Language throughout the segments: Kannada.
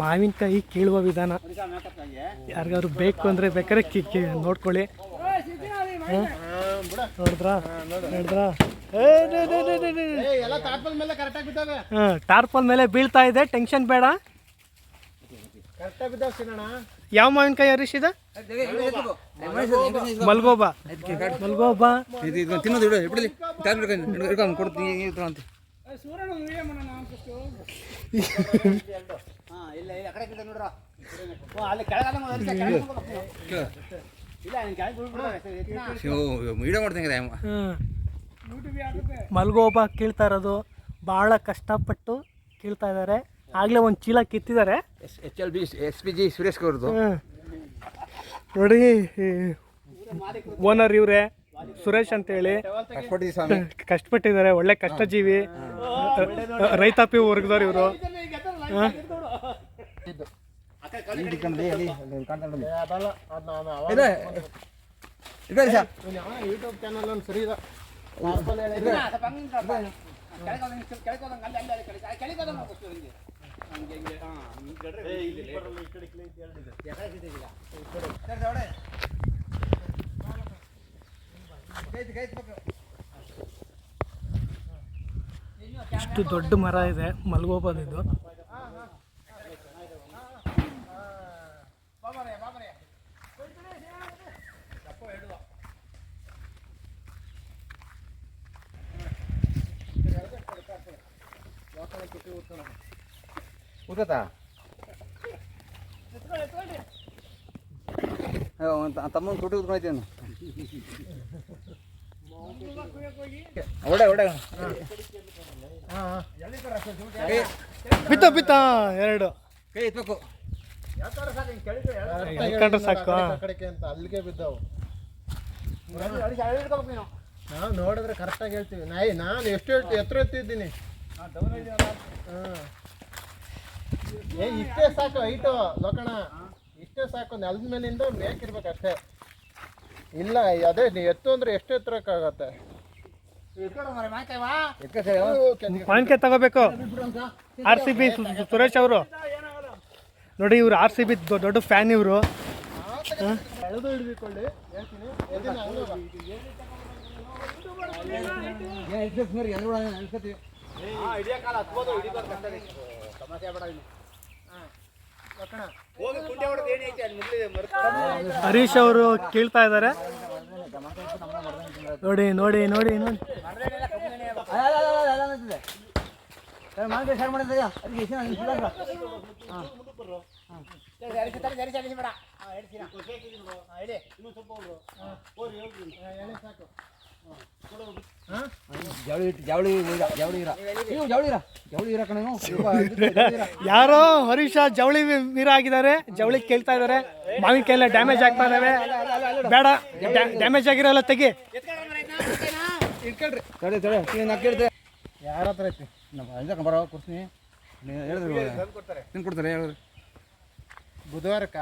ಮಾವಿನಕಾಯಿ ಕೀಳುವ ವಿಧಾನ. ಯಾರಿಗಾದ್ರು ಬೇಕು ಅಂದರೆ ಬೇಕಾದ್ರೆ ಕಿ ಕಿ ನೋಡ್ಕೊಳ್ಳಿ? ನೋಡಿದ್ರಾ? ನೋಡಿದ್ರಾ? ಟಾರ್ಪಲ್ ಮೇಲೆ ಬೀಳ್ತಾ ಇದೆ ಟೆನ್ಷನ್ ಬೇಡ. ಯಾವ ಮಾವಿನಕಾಯಿ ಹರೀಶ್ ಇದೆ? ಮಲ್ಗೋಬಾ. ಮಲ್ಗೋಬಾ. ವಿಡಿಯೋ ಮಾಡ್ತೀನಿ. ಮಲ್ಗೋಬಾ ಕೀಳ್ತಾ ಇರೋದು ಭಾಳ ಕಷ್ಟಪಟ್ಟು ಕೀಳ್ತಾ ಇದ್ದಾರೆ ಆಗಲೇ ಒಂದು ಚೀಲ ಕಿತ್ತಿದ್ದಾರೆ H L B S P G Suresh ಅವ್ರದ್ದು. ನೋಡಿ ಓನರ್ ಇವರೇ. ಸುರೇಶ್ ಅಂತ ಹೇಳಿ ಸ್ವಾಮಿ. ಕಷ್ಟಪಟ್ಟಿದ್ದಾರೆ ಒಳ್ಳೆ ಕಷ್ಟಜೀವಿ. ರೈತಾಪಿ ವರ್ಗದವ್ರು ಇವರು. ಇಲ್ಲಿ ಕಂಡ್ರಿ, ಅಲ್ಲಿ, ಅಲ್ಲಿ ಕಾಣ್ತಾ ನೋಡಿ. ಅದಲ್ಲ ಅದು ನಾನು ಅವಾಗ ಇದೆ ಇದೆ ಸರ್ ಯೂಟ್ಯೂಬ್ ಚಾನಲ್ ಒಂದು ಸರಿ ಇದೆ ತಾಟ್ಪಲ್ ಹೇಳಿದ್ರೆ ಇಷ್ಟು ದೊಡ್ಡ ಮರ ಇದೆ ಮಲ್ಗೋಬೋದಿದ್ದು ಕೂತತಾ ತಮ್ಮನ ಕುಟ್ಟಿ ಉತ್ಕೊಂಡೈತೇನು ಬಿತ್ತ ಬಿತ್ತ. ಎರಡು. ಕೈ ಎತ್ಬೇಕು. ಕಂಡ್ರೆ ಸಾಕು ಅಲ್ಲಿಗೆ ಬಿದ್ದಾವು ನಾವು ನೋಡಿದ್ರೆ ಕರೆಕ್ಟಾಗಿ ಹೇಳ್ತೀವಿ. ನಾಯಿ ನಾನು ಎಷ್ಟು ಹೇಳ್ತೀವಿ ಎತ್ತರ ಎತ್ತಿದ್ದೀನಿ. ಹಾಂ ಏ ಇಷ್ಟೇ ಸಾಕು ಹೈಟು ಲೋಕಣ ಇಷ್ಟೇ ಸಾಕು ನೆಲದ ಮೇಲಿಂದ ಮೇಕಿರ್ಬೇಕು ಅಷ್ಟೇ ಇಲ್ಲ ಅದೇ ನೀ ಎತ್ತು ಅಂದ್ರೆ ಎಷ್ಟು ಎತ್ತರಕ್ಕಾಗತ್ತೆ? ಮಾವಿನಕಾಯಿ ತಗೋಬೇಕು. ಆರ್ ಸಿ ಬಿ ಸುರೇಶ್ ಅವರು. ನೋಡಿ ಇವ್ರು ಆರ್ ಸಿ ಬಿ ದೊಡ್ಡ ಫ್ಯಾನ್ ಇವರು. ಹೇಳ್ತೀನಿ ಎಲ್ಲಿನ ಹಂಗೆ ಬಾ. ಲೋಕಣ ಹರೀಶ್ ಅವರು ಕೇಳ್ತಾ ಇದ್ದಾರೆ ನೋಡಿ ನೋಡಿ ನೋಡಿ ನೋಡಿ ಶೇರ್ ಮಾಡಿದ್ರೆ ಅದಕ್ಕೆ ಎಷ್ಟು ನಾನು ಸುಧಾರ್ಸ. ಜವಳಿ ಜವಳಿ ಇರ ಜವಳಿ ಇರ ಜವಳಿ ಇರ ಜವಳಿ ಇರ ಕಣ ಯಾರೋ ಹರೀಶ ಜವಳಿ ವೀರ ಆಗಿದ್ದಾರೆ ಜವಳಿ ಕೇಳ್ತಾ ಇದ್ದಾರೆ. ಮಾವಿನ ಕೈಲ ಡ್ಯಾಮೇಜ್ ಆಗ್ತಾ ಇದಾವೆ ಬೇಡ ಡ್ಯಾಮೇಜ್ ಆಗಿರೋಲ್ಲ ತೆಗಿ. ತಡೆ ತಡೆ ನೀನು ಹಾಕಿಡ್ದೆ ಯಾರ ಹತ್ರ ಐತಿ? ನಮ್ಮ ಬರೋ ಕೊಡ್ತೀನಿ ನೀನು ಹೇಳಿದ್ರು ಕೊಡ್ತಾರೆ ಹೇಳಿದ್ರು ಬುಧವಾರಕ್ಕ?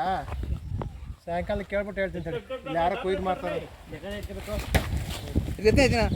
ಸಾಯಂಕಾಲ ಕೇಳ್ಬಿಟ್ಟು ಹೇಳ್ತೀನಿ ಯಾರೋ ಕುಯ್ದು ಮಾಡ್ತಾರೆ घेत नाही ना.